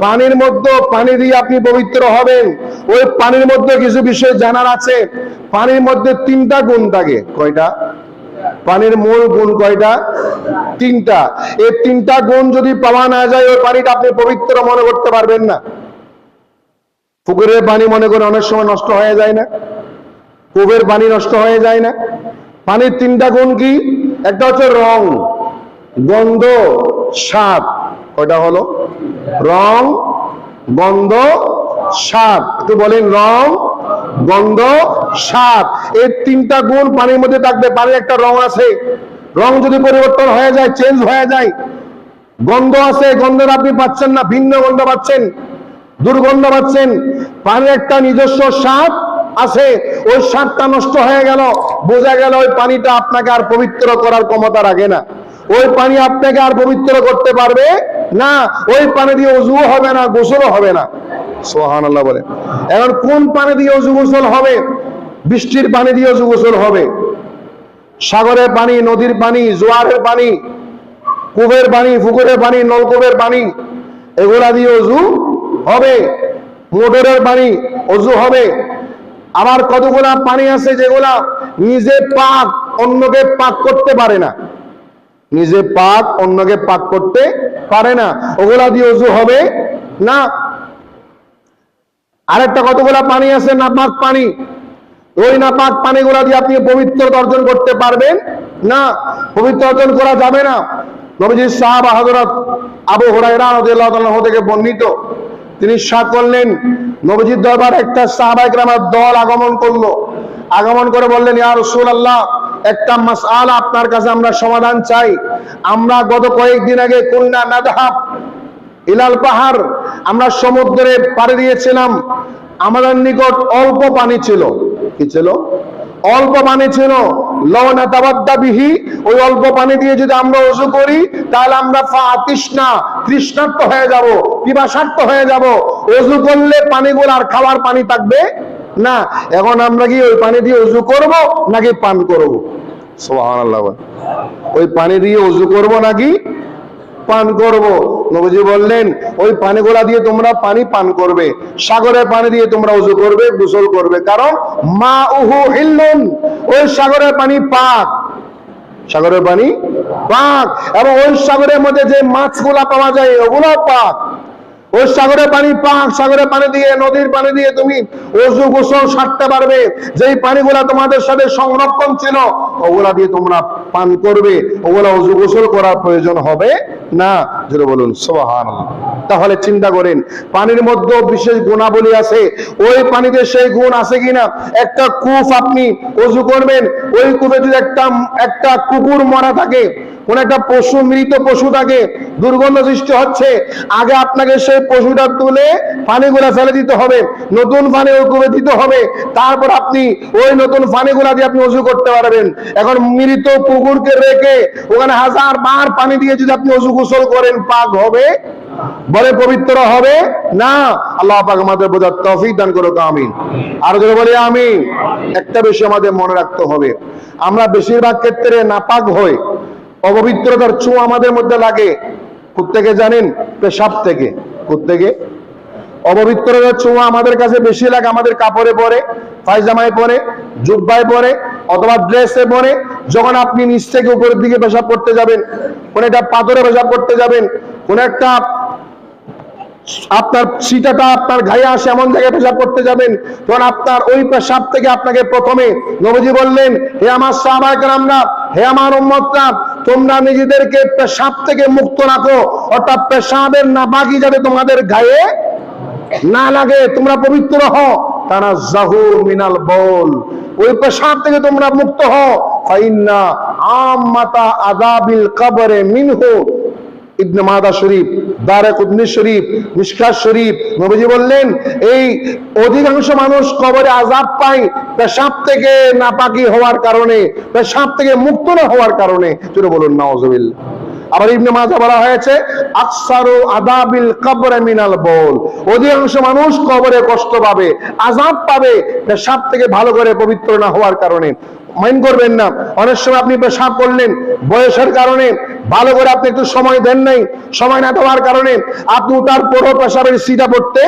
পানির মধ্যে পানি দিয়ে আপনি পবিত্র হবেন। ওই পানির মধ্যে কিছু বিষয় জানার আছে। পানির মধ্যে তিনটা গুণ থাকে। কয়টা? পানির মূল গুণ কয়টা? তিনটা। এই তিনটা গুণ যদি পাওয়া না যায়, ওই পানিটা আপনি পবিত্র মনে করতে পারবেন না। পুকুরের পানি মনে করে অনেক সময় নষ্ট হয়ে যায় না। কূপের পানি নষ্ট হয়ে যায় না। পানির তিনটা গুণ কি? একটা হচ্ছে রং, গন্ধ, স্বাদ। কয়টা হলো? রং, গন্ধ, স্বাদ। একটু বলেন, রং, গন্ধ, স্বাদ। এই তিনটা গুণ পানির মধ্যে থাকবে। পানির একটা রং আছে। রং যদি পরিবর্তন হয়ে যায় চেঞ্জ হয়ে যায়, গন্ধ আছে, গন্ধের আপনি পাচ্ছেন না, ভিন্ন গন্ধ পাচ্ছেন, দুর্গন্ধ পাচ্ছেন। পানির একটা নিজস্ব স্বাদ আছে। ওই স্বাদটা নষ্ট হয়ে গেল, বোঝা গেল ওই পানিটা আপনাকে আর পবিত্র করার ক্ষমতা রাখে না। ওই পানি আপনাকে আর পবিত্র করতে পারবে না। ওই পানি দিয়ে উজুও হবে না, গোসলও হবে না। সোহান আল্লাহ বলে। এখন কোন পানি দিয়ে উজু গোসল হবে? বৃষ্টির পানি দিয়ে উজু গোসল হবে। সাগরের পানি, নদীর পানি, জোয়ারের পানি, কুবের পানি, পুকুরের পানি, নলকূপের পানি, এগুলা দিয়ে অজু হবে। মোটরের পানি, অজু হবে। আবার কতগুলা পানি আছে যেগুলা নিজে পাক, অন্যকে পাক করতে পারে না। নিজে পাক, অন্যকে পাক করতে পারে না। ওগুলা দিয়ে অজু হবে না। আরেকটা কতগুলা পানি আছে? নাপাক পানি। ওই নাপাক পানিগুলা দিয়ে আপনি পবিত্র অর্জন করতে পারবেন না। পবিত্র অর্জন করা যাবে না। নবীজি সাহাব হযরত আবু তাআলা থেকে বর্ণিত। তিনি সাত করলেন, নবীজির দরবার একটা সাহাবায়ে কেরামের দল আগমন করল। আগমন করে বললেন, ইয়া আল্লাহ একটা মাসআলা আপনার কাছে আমরা সমাধান চাই। আমরা গত কয়েকদিন আগে কুলনা নাদহাব ইলাল পাহাড়, আমরা সমুদ্রে পাড়ি দিয়েছিলাম। আমাদের নিকট অল্প পানি ছিল। কি ছিল? অল্প পানি ছিল। লবণা তাবাদ্দা বিহি, ওই অল্প পানি দিয়ে যদি আমরা ওযু করি, তাহলে আমরা তৃষ্ণার্ত হয়ে যাব। হয়ে যাব? ওযু করলে পানিগুলো আর খাওয়ার পানি থাকবে না। এখন আমরা কি ওই পানি দিয়ে ওযু করব নাকি পান করব? সুবহানাল্লাহ। ওই পানি দিয়ে ওযু করব নাকি পান করব। নবীজি বললেন, ওই পানিগুলা দিয়ে তোমরা পানি পান করবে, সাগরের পানি দিয়ে তোমরা উজু করবে, গোসল করবে। কারণ মা উহু হিল্লুন, ওই সাগরের পানি পাক। সাগরের পানি পাক। এবং ওই সাগরের মধ্যে যে মাছগুলা পাওয়া যায় ওগুলো পাক। ওই সাগরের পানি পাক, সাগরের পানি দিয়ে, নদীর পানি দিয়ে তুমি অজু গোসল সারতে পারবে। যেই পানিগুলা তোমাদের সাথে সংরক্ষণ ছিল, ওগুলা দিয়ে তোমরা পান করবে, ওগুলা অজু গোসল করার প্রয়োজন হবে না। যেটা বলুন সোহান তাহলে চিন্তা করেন, পানির মধ্যে বিশেষ গুণাবলী আছে। ওই পানিতে সেই গুণ আছে কিনা? একটা কূপ আপনি অজু করবেন, ওই কূপে যদি একটা একটা কুকুর মরা থাকে কোন একটা পশু, মৃত পশু থাকে দুর্গন্ধ সৃষ্টি হচ্ছে, আগে আপনাকে সেই পশুটা তুলে পানিগুলা ফেলে দিতে হবে, নতুন পানি ওই কূপে দিতে হবে, তারপর আপনি ওই নতুন পানিগুলা দিয়ে আপনি অজু করতে পারবেন। এখন মৃত কুকুরকে রেখে ওখানে হাজার বার পানি দিয়ে যদি আপনি অজু গোসল করেন, পাক হবে? বলে পবিত্র হবে? না। আল্লাহ পাক আমাদের বোঝার তৌফিক দান করুক, আমিন। আর যদি বলি আমি একটা বিষয় আমাদের মনে রাখতে হবে। আমরা বেশিরভাগ ক্ষেত্রে নাপাক হই। অপবিত্রতার চু আমাদের মধ্যে লাগে। থেকে জানেন? পেশাব থেকে। থেকে অপবিত্রতার ছোঁয়া আমাদের কাছে বেশি লাগে, আমাদের কাপড়ে পরে, পায়জামায় পরে, জুব্বায় পরে, অথবা ড্রেসে পরে, যখন আপনি নিচ থেকে উপরের দিকে পেশাব করতে যাবেন, কোন একটা পাথরে পেশাব করতে যাবেন, কোন একটা আপনার সিটাটা আপনার গায়ে আসে, এমন জায়গায় পেশাব করতে যাবেন। তখন আপনার ওই পেশাব থেকে আপনাকে প্রথমে নবজি বললেন, হে আমার সাহাবাহামরা হে আমার উম্মতরা, তোমরা নিজেদেরকে পেশাব থেকে মুক্ত রাখো। অর্থাৎ পেশাবের না বাকি যাবে তোমাদের ঘায়ে না লাগে, তোমরা পবিত্র হও। তারা জাহু মিনাল বল ওই পেশাব থেকে তোমরা মুক্ত হও। ফাইন্না আম্মাতা আযাবিল কবরে মিনহু ইবনে মাদা শরীফ দারে কুদনি শরীফ, মিশকাত শরীফ, নবীজি বললেন, এই অধিকাংশ মানুষ কবরে আজাব পায় পেশাব থেকে নাপাকি হওয়ার কারণে, পেশাব থেকে মুক্ত না হওয়ার কারণে। চলে বলুন, নাউজুবিল্লাহ। আবার ইবনে মাজা বলা হয়েছে, আকসারু আদাবিল কবরে মিনাল বল। অধিকাংশ মানুষ কবরে কষ্ট পাবে আজাব পাবে, পেশাব থেকে ভালো করে পবিত্র না হওয়ার কারণে। মাইন্ড করবেন না, অনেক সময় আপনি পেশাব করলেন, বয়সের কারণে ভালো করে আপনি একটু সময় দেন নাই, সময় না দেওয়ার কারণে আপনি তার পরও পেশাবের সিটা পড়তে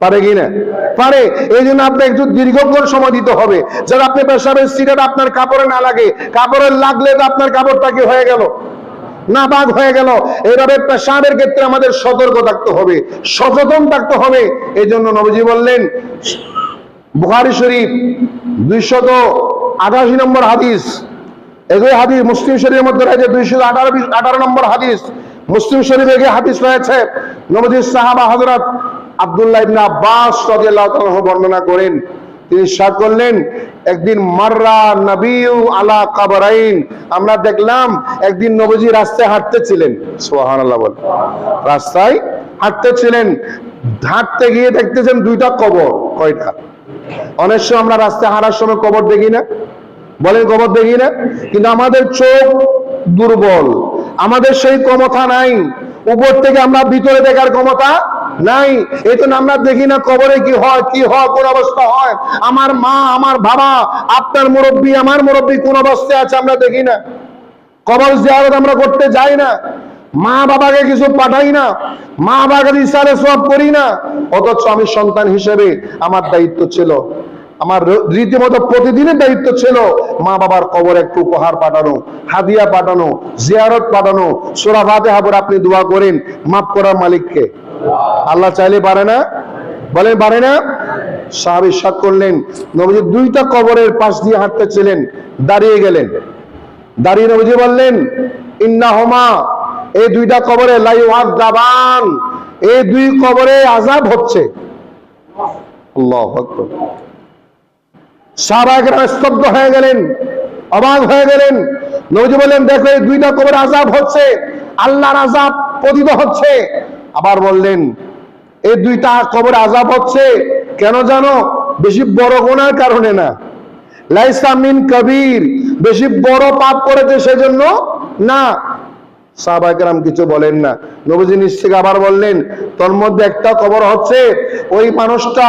পারে কি না? পারে। এই জন্য আপনি একটু দীর্ঘক্ষণ সময় দিতে হবে। যেন আপনি পেশাবের সিটাটা আপনার কাপড়ে না লাগে। কাপড়ে লাগলে তো আপনার কাপড়টা কি হয়ে গেল? না বাদ হয়ে গেল। এইভাবে পেশাবের ক্ষেত্রে আমাদের সতর্ক থাকতে হবে, সচেতন থাকতে হবে। এই জন্য নবজি বললেন, বুখারি শরীফ দুইশত আঠাশি নম্বর হাদিস। এগুলো হাদিস, মুসলিম শরীফের মধ্যে রয়েছে দুইশো আঠারো আঠারো নম্বর হাদিস। মুসলিম শরীফ এগে হাদিস রয়েছে, নবজির সাহাবা হজরত আব্দুল্লাহ ইবনে আব্বাস রাদিয়াল্লাহু তাআলা বর্ণনা করেন। তিনি সাত করলেন, একদিন মাররা নবিউ আলা কাবরাইন। আমরা দেখলাম, একদিন নবজি রাস্তায় হাঁটতেছিলেন। সুবহানাল্লাহ বল। রাস্তায় হাঁটতেছিলেন, হাঁটতে গিয়ে দেখতেছেন দুইটা কবর, কয়টা? অনেক সময় আমরা রাস্তায় হাঁটার সময় কবর দেখি না। বলেন কবর দেখি না। কিন্তু আমাদের চোখ দুর্বল। আমাদের সেই ক্ষমতা নাই। উপর থেকে আমরা ভিতরে দেখার ক্ষমতা নাই। এই জন্য আমরা দেখি না কবরে কি হয় কি হয়, কোন অবস্থা হয়। আমার মা, আমার বাবা, আপনার মুরব্বী, আমার মুরব্বী কোন অবস্থায় আছে আমরা দেখি না। কবর জিয়ারত আমরা করতে যাই না। মা বাবাকে কিছু পাঠাই না। মা বাবাকে ইসারে সব করি না। অথচ আমি সন্তান হিসেবে আমার দায়িত্ব ছিল আমার রীতিমতো প্রতিদিনের দায়িত্ব ছিল মা বাবার কবর একটু উপহার পাঠানো, হাদিয়া পাঠানো, জিয়ারত পাঠানো। সোরা ফাতেহা পড়ে আপনি দোয়া করেন, মাফ করার মালিককে। আল্লাহ চাইলে পারে না? বলেন পারে না? সাহাবি সাত করলেন, নবীজি দুইটা কবরের পাশ দিয়ে হাঁটতেছিলেন, দাঁড়িয়ে গেলেন। দাঁড়িয়ে নবীজি বললেন ইন্নাহমা এই দুইটা কবরে লাইওয়াদ দাবান, এই দুই কবরে আজাব হচ্ছে। আল্লাহু আকবার। সাহাবাহাম স্তব্ধ হয়ে গেলেন, অবাক হয়ে গেলেন। নবীজি বললেন, দেখো, এই দুইটা কবর আজাব হচ্ছে, আল্লাহর আজাব পতিত হচ্ছে। আবার বললেন এই দুইটা কবর আজাব হচ্ছে, কেন জানো? বেশি বড় গোনার কারণে না। লাইসা মিন কবির, বেশি বড় পাপ করেছে সেজন্য না। সাহাবাহাম কিছু বলেন না। নবীজি নিজ থেকে আবার বললেন, তোর মধ্যে একটা কবর হচ্ছে, ওই মানুষটা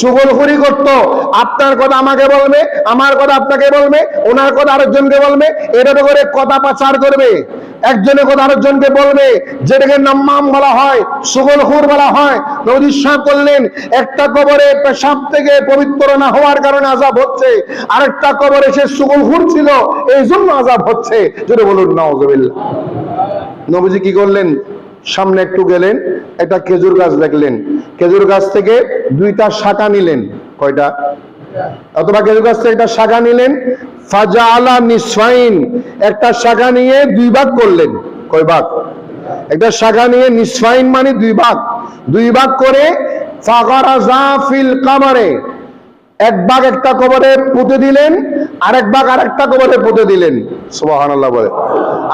সুগলখুরি করত। আপনার কথা আমাকে বলবে, আমার কথা আপনাকে বলবে, ওনার কথা আরেকজনকে বলবে এটাতে করে কথা পাচার করবে। একজনের কথা আরেকজনকে বলবে, যেটাকে নাম্মাম বলা হয় সুগলখুর বলা হয়। নদী সাহ করলেন একটা কবরে পেশাব থেকে পবিত্র না হওয়ার কারণে আজাব হচ্ছে, আরেকটা কবরে সে সুগলখুর ছিল এই জন্য আজাব হচ্ছে। যদি বলুন নওয়াজবিল্লাহ নবীজি কি করলেন? সামনে একটু গেলেন, একটা খেজুর গাছ দেখলেন। খেজুর গাছ থেকে দুইটা শাখা নিলেন। কয়টা? অথবা খেজুর গাছ থেকে একটা শাখা নিলেন। ফাজা আলা নিসফাইন, একটা শাখা নিয়ে দুই ভাগ করলেন। কয় ভাগ? একটা শাখা নিয়ে নিসফাইন মানে দুই ভাগ। দুই ভাগ করে ফাগারা জাফিল কামারে, এক ভাগ একটা কবরে পুঁতে দিলেন, আরেক ভাগ আরেকটা কবরে পুঁতে দিলেন। সুবহানাল্লাহ বলে।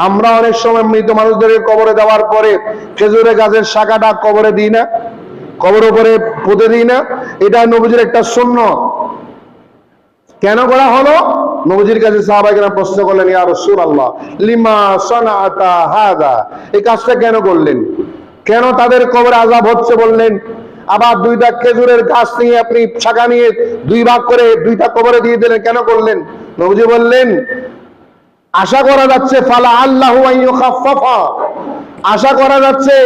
আমরা অনেক সময় মৃত মানুষদের কবরে দেওয়ার পরে খেজুরের গাছের শাখাটা কবরে দিই না। কবর উপরে পুঁতে দিই না, এটা নবীজির একটা শূন্য কেন করা হলো? নবজির কাছে সাহাবাইকেরা প্রশ্ন করলেন, ইয়া রাসূলুল্লাহ, লিমা সানাআতা হাদা এই কাজটা কেন করলেন? কেন তাদের কবরে আযাব হচ্ছে বললেন? আবার দুইটা খেজুরের গাছ নিয়ে আপনি শাখা নিয়ে দুই ভাগ করে দুইটা কবরে দিয়ে দিলেন, কেন করলেন? নবজি বললেন, আশা করা যাচ্ছে, ফালা আল্লাহু আশা করা যাচ্ছে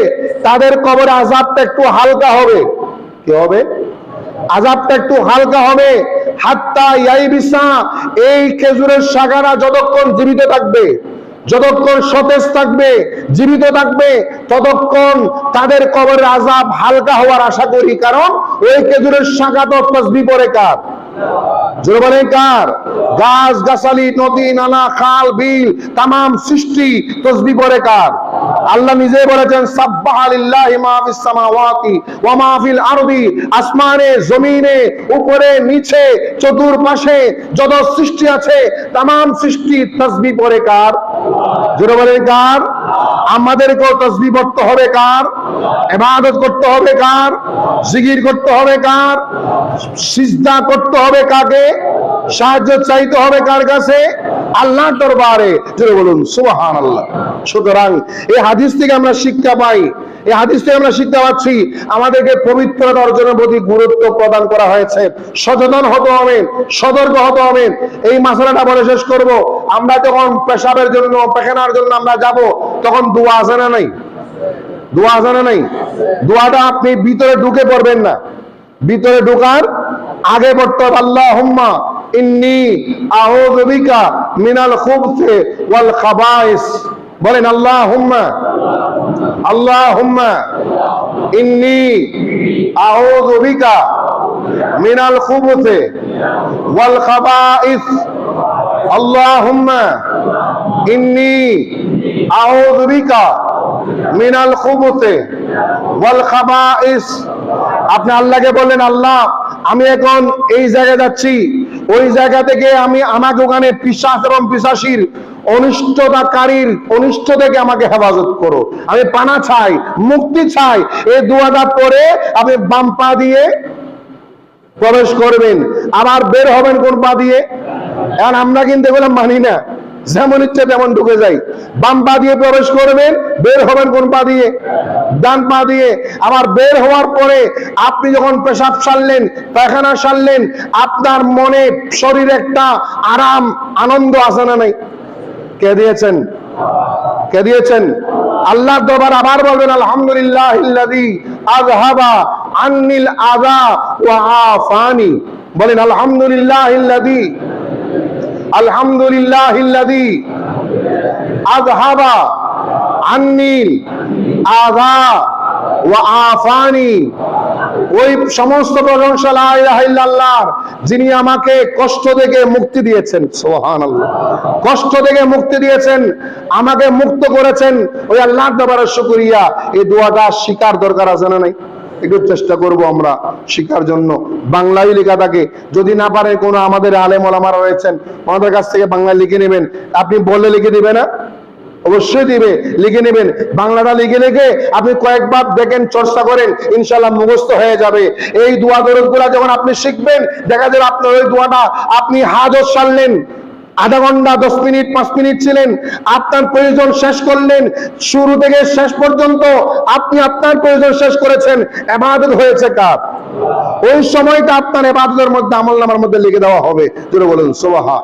তাদের কবরে আযাবটা একটু হালকা হবে। কি হবে? আজাবটা একটু হালকা হবে। হাত্তা ইয়াইবিসা, এই খেজুরের শাখারা যতক্ষণ জীবিত থাকবে, যতক্ষণ সতেজ থাকবে, জীবিত থাকবে, ততক্ষণ তাদের কবরের আজাব হালকা হওয়ার আশা করি। কারণ ওই খেজুরের শাখা তো তসবি পরে কার? জোরে কার? গাছ, গাছালি, নদী, নালা, খাল, বিল, তামাম সৃষ্টি তসবি পরে কার? আল্লাহ নিজে বলেছেন আসমানে, জমিনে, উপরে, নিচে যত সৃষ্টি আছে, তামাম সৃষ্টি তসবি পরে কার? জোরে বলেন কার? আমাদেরকেও তসবি পড়তে হবে কার? এবাদত করতে হবে কার? জিকির করতে হবে কার? সিজদা করতে হবে কাকে? সাহায্য চাইতে হবে কার কাছে? আল্লাহর দরবারে জোরে বলুন সুবহান আল্লাহ সুতরাং এই হাদিস থেকে আমরা শিক্ষা পাই, এই হাদিস থেকে আমরা শিক্ষা পাচ্ছি, আমাদেরকে পবিত্রতা অর্জনের প্রতি গুরুত্ব প্রদান করা হয়েছে। সচেতন হতে হবে, সতর্ক হতে হবে। এই মশলাটা বলে শেষ করব। আমরা যখন পেশাবের জন্য পেখানার জন্য আমরা যাব, তখন দোয়া আছে না নাই? দোয়া আছে না নাই? দোয়াটা আপনি ভিতরে ঢুকে পড়বেন না। ভিতরে ঢোকার আগে পড়তে হবে আল্লাহ হুম্মা ইন্নি আউযু বিকা মিনাল খুবথি ওয়াল খাবাইস। বলেন আল্লাহ হুম্মা আল্লাহ হুম্মা ইন্নি আউযু বিকা মিনাল খুবথি ওয়াল খাবাইস। ইন্নি আউযু বিকা মিনাল খুবুতে ওয়াল খাবাইস। আপনি আল্লাহকে বললেন, আল্লাহ, আমি এখন এই জায়গায় যাচ্ছি। ওই জায়গা থেকে আমি আমাকে ওখানে পিসাস এবং পিশাসির অনিষ্টতাকারীর অনিষ্ট থেকে আমাকে হেফাজত করো। আমি পানা চাই, মুক্তি চাই। এই দুয়াটা পরে আমি বাম পা দিয়ে প্রবেশ করবেন। আবার বের হবেন কোন পা দিয়ে? এখন আমরা কিন্তু এগুলো মানি না। যেমন ইচ্ছে তেমন ঢুকে যাই। বাম পা দিয়ে প্রবেশ করবেন, বের হবেন কোন পা দিয়ে? ডান পা দিয়ে। আবার বের হওয়ার পরে আপনি যখন পেশাব সারলেন, পায়খানা সারলেন, আপনার মনে শরীর একটা আরাম, আনন্দ আছে না নাই? কে দিয়েছেন? কে দিয়েছেন? আল্লাহর দরবার আবার বলবেন, আলহামদুলিল্লাহ আযহাবা আন্নিল আযা ওয়া আফানি। বলেন, আলহামদুলিল্লাহ আলহামদুলিল্লাহ আযহাবা আন্নিল আযা ওয়া আফানি। ওই সমস্ত প্রশংসা যিনি আমাকে কষ্ট থেকে মুক্তি দিয়েছেন। সুবহানাল্লাহ। কষ্ট থেকে মুক্তি দিয়েছেন, আমাকে মুক্ত করেছেন। ওই আল্লাহ দরবারে শুকরিয়া। এই দোয়াটা শিকার দরকার আছে না নাই? একটু চেষ্টা করব আমরা শিকার জন্য। বাংলায় লেখা থাকে, যদি না পারে কোনো আমাদের আলেম ওলামারা রয়েছেন, আমাদের কাছ থেকে বাংলায় লিখে নেবেন। আপনি বললে লিখে দিবে না? অবশ্যই দিবে, লিখে নেবেন। বাংলাটা লিখে লিখে আপনি কয়েকবার দেখেন, চর্চা করেন ইনশাল্লাহ মুখস্থ হয়ে যাবে। এই দোয়া দরদগুলা যখন আপনি শিখবেন, দেখা যাবে আপনার ওই দোয়াটা আপনি হাজত সারলেন আধা ঘণ্টা, দশ মিনিট, পাঁচ মিনিট ছিলেন। আপনার প্রয়োজন শেষ করলেন। শুরু থেকে শেষ পর্যন্ত আপনি আপনার প্রয়োজন শেষ করেছেন। এবাদত হয়েছে কাপ ওই সময়টা আপনার এবাদতের মধ্যে, আমল নামার মধ্যে লিখে দেওয়া হবে। বলুন সোবাহা